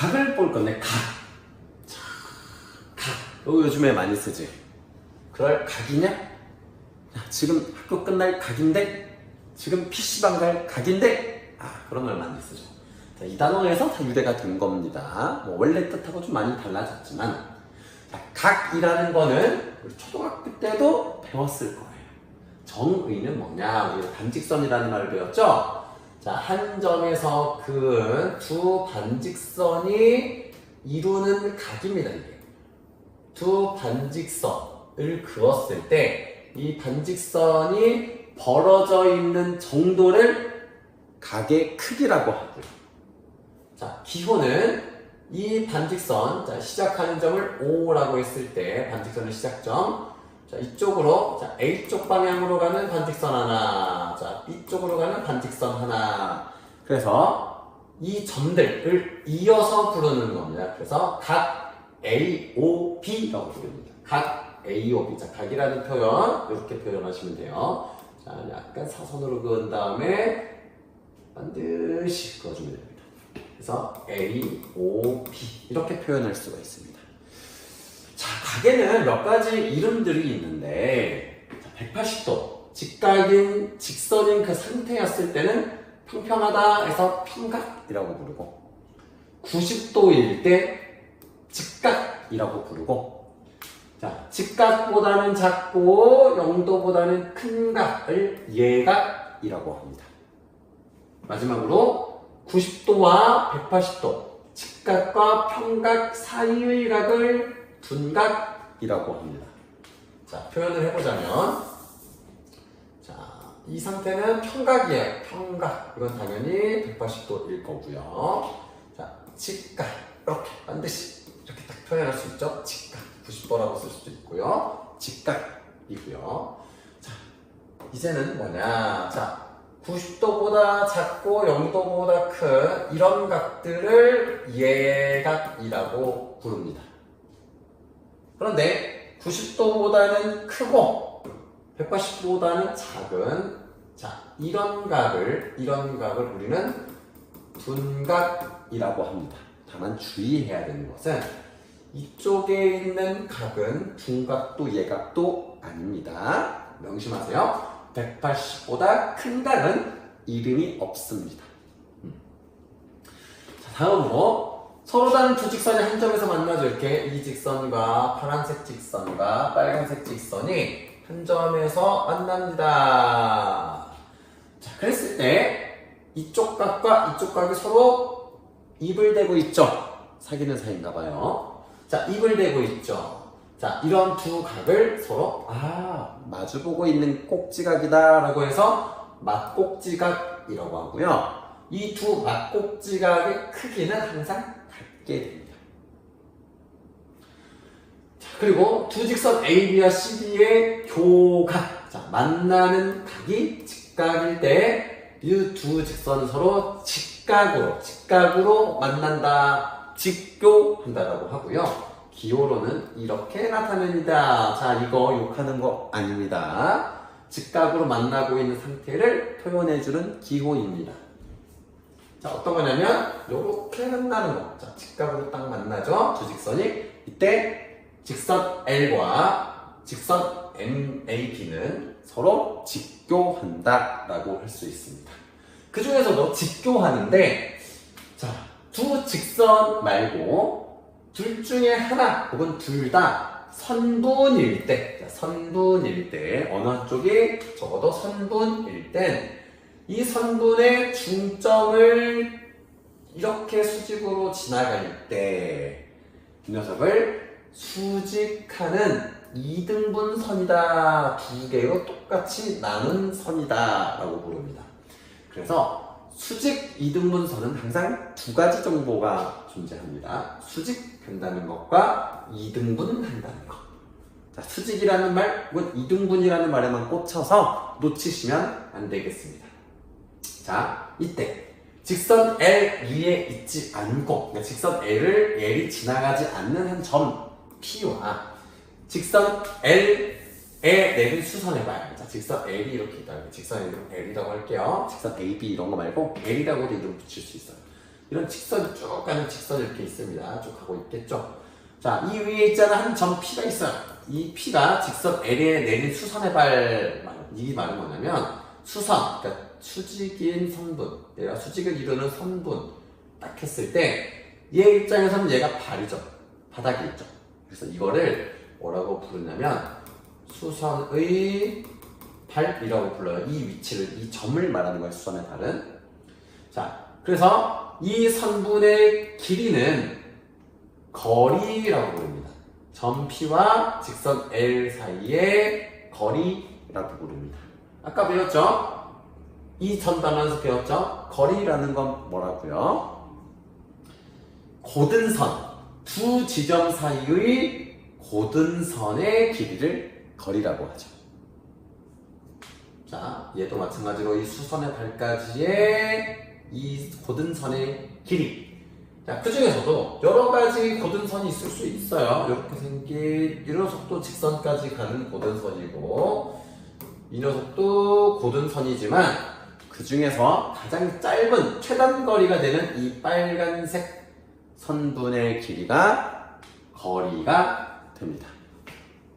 각을 볼 건데 각. 자, 각. 이거 요즘에 많이 쓰지. 그럴 각이냐? 야, 지금 학교 끝날 각인데? 지금 PC방 갈 각인데? 아, 그런 걸 많이 쓰죠. 자, 이 단어에서 다 유래가 된 겁니다. 뭐 원래 뜻하고 좀 많이 달라졌지만, 자, 각이라는 거는 우리 초등학교 때도 배웠을 거예요. 정의는 뭐냐? 우리 반직선이라는 말을 배웠죠? 자, 한 점에서 그은 두 반직선이 이루는 각입니다, 이게. 두 반직선을 그었을 때 이 반직선이 벌어져 있는 정도를 각의 크기라고 하고요. 자, 기호는 이 반직선, 자, 시작하는 점을 O라고 했을 때 반직선의 시작점. 자, 이쪽으로, 자, A쪽 방향으로 가는 반직선 하나. 자, B쪽으로 가는 반직선 하나. 그래서 이 점들을 이어서 부르는 겁니다. 그래서 각 A, O, B라고 부릅니다. 각 A, O, B. 자, 각이라는 표현, 이렇게 표현하시면 돼요. 자, 약간 사선으로 그은 다음에 반드시 그어주면 됩니다. 그래서 A, O, B 이렇게 표현할 수가 있습니다. 자, 각에는 몇 가지 이름들이 있는데 자, 180도 직각인 직선인 그 상태였을 때는 평평하다 해서 평각이라고 부르고 90도일 때 직각이라고 부르고 자, 직각보다는 작고 0도보다는 큰 각을 예각이라고 합니다. 마지막으로 90도와 180도 직각과 평각 사이의 각을 둔각이라고 합니다. 자, 표현을 해보자면 자, 이 상태는 평각이에요. 평각. 이건 당연히 180도일 거고요. 자, 직각. 이렇게 반드시 이렇게 딱 표현할 수 있죠. 직각. 90도라고 쓸 수도 있고요. 직각이고요. 자, 이제는 뭐냐? 자, 90도보다 작고 0도보다 큰 이런 각들을 예각이라고 부릅니다. 그런데 90도보다는 크고 180도보다는 작은 자 이런 각을 이런 각을 우리는 둔각이라고 합니다. 다만 주의해야 되는 것은 이쪽에 있는 각은 둔각도 예각도 아닙니다. 명심하세요. 180보다 큰 각은 이름이 없습니다. 음. 자, 다음으로 서로 다른 두 직선이 한 점에서 만나죠. 이렇게 이 직선과 파란색 직선과 빨간색 직선이 한 점에서 만납니다. 자, 그랬을 때 이쪽 각과 이쪽 각이 서로 입을 대고 있죠. 사귀는 사이인가 봐요. 자, 입을 대고 있죠. 자, 이런 두 각을 서로 아 마주보고 있는 꼭지각이다라고 해서 맞꼭지각이라고 하고요. 이 두 맞꼭지각의 크기는 항상 같게 됩니다. 자, 그리고 두 직선 AB와 CD의 교각, 자 만나는 각이 직각일 때 이 두 직선은 서로 직각으로 직각으로 만난다, 직교한다라고 하고요. 기호로는 이렇게 나타냅니다. 자, 이거 욕하는 거 아닙니다. 직각으로 만나고 있는 상태를 표현해주는 기호입니다. 자, 어떤 거냐면, 요렇게 만나는 거. 자, 직각으로 딱 만나죠? 두 직선이. 이때, 직선 L과 직선 MAB는 서로 직교한다. 라고 할 수 있습니다. 그 중에서도 직교하는데, 자, 두 직선 말고, 둘 중에 하나 혹은 둘 다 선분일 때, 선분일 때, 어느 한쪽이 적어도 선분일 땐, 이 선분의 중점을 이렇게 수직으로 지나갈 때, 이 녀석을 수직하는 이등분 선이다. 두 개로 똑같이 나눈 선이다. 라고 부릅니다. 그래서 수직 이등분 선은 항상 두 가지 정보가 존재합니다. 수직한다는 것과 이등분 한다는 것. 자, 수직이라는 말, 혹은 이등분이라는 말에만 꽂혀서 놓치시면 안 되겠습니다. 자, 이때 직선 L 위에 있지 않고, 그러니까 직선 L을 L이 지나가지 않는 한 점 P와 직선 L에 내린 수선해 봐요. 자, 직선 L이 이렇게 있다. 직선 L이라고 할게요. 직선 AB 이런 거 말고 L이라고도 이름 붙일 수 있어요. 이런 직선이 쭉 가는 직선이 이렇게 있습니다. 쭉 가고 있겠죠. 자, 이 위에 있잖아 한 점 P가 있어요. 이 P가 직선 L에 내린 수선의 발, 이 말은 뭐냐면 수선, 그러니까 수직인 성분, 얘가 수직을 이루는 선분 딱 했을 때 얘 입장에서는 얘가 발이죠. 바닥에 있죠. 그래서 이거를 뭐라고 부르냐면 수선의 발이라고 불러요. 이 위치를, 이 점을 말하는 거예요. 수선의 발은. 자, 그래서 이 선분의 길이는 거리라고 부릅니다. 점 P와 직선 L 사이의 거리라고 부릅니다. 아까 배웠죠? 이 전 단원에서 배웠죠? 거리라는 건 뭐라고요? 고든 선, 두 지점 사이의 고든 선의 길이를 거리라고 하죠. 자, 얘도 마찬가지로 이 수선의 발까지의 이 고든 선의 길이. 자, 그 중에서도 여러 가지 고든 선이 있을 수 있어요. 이렇게 생긴 이 녀석도 직선까지 가는 고든 선이고, 이 녀석도 고든선이지만 그 중에서 가장 짧은 최단 거리가 되는 이 빨간색 선분의 길이가 거리가 됩니다.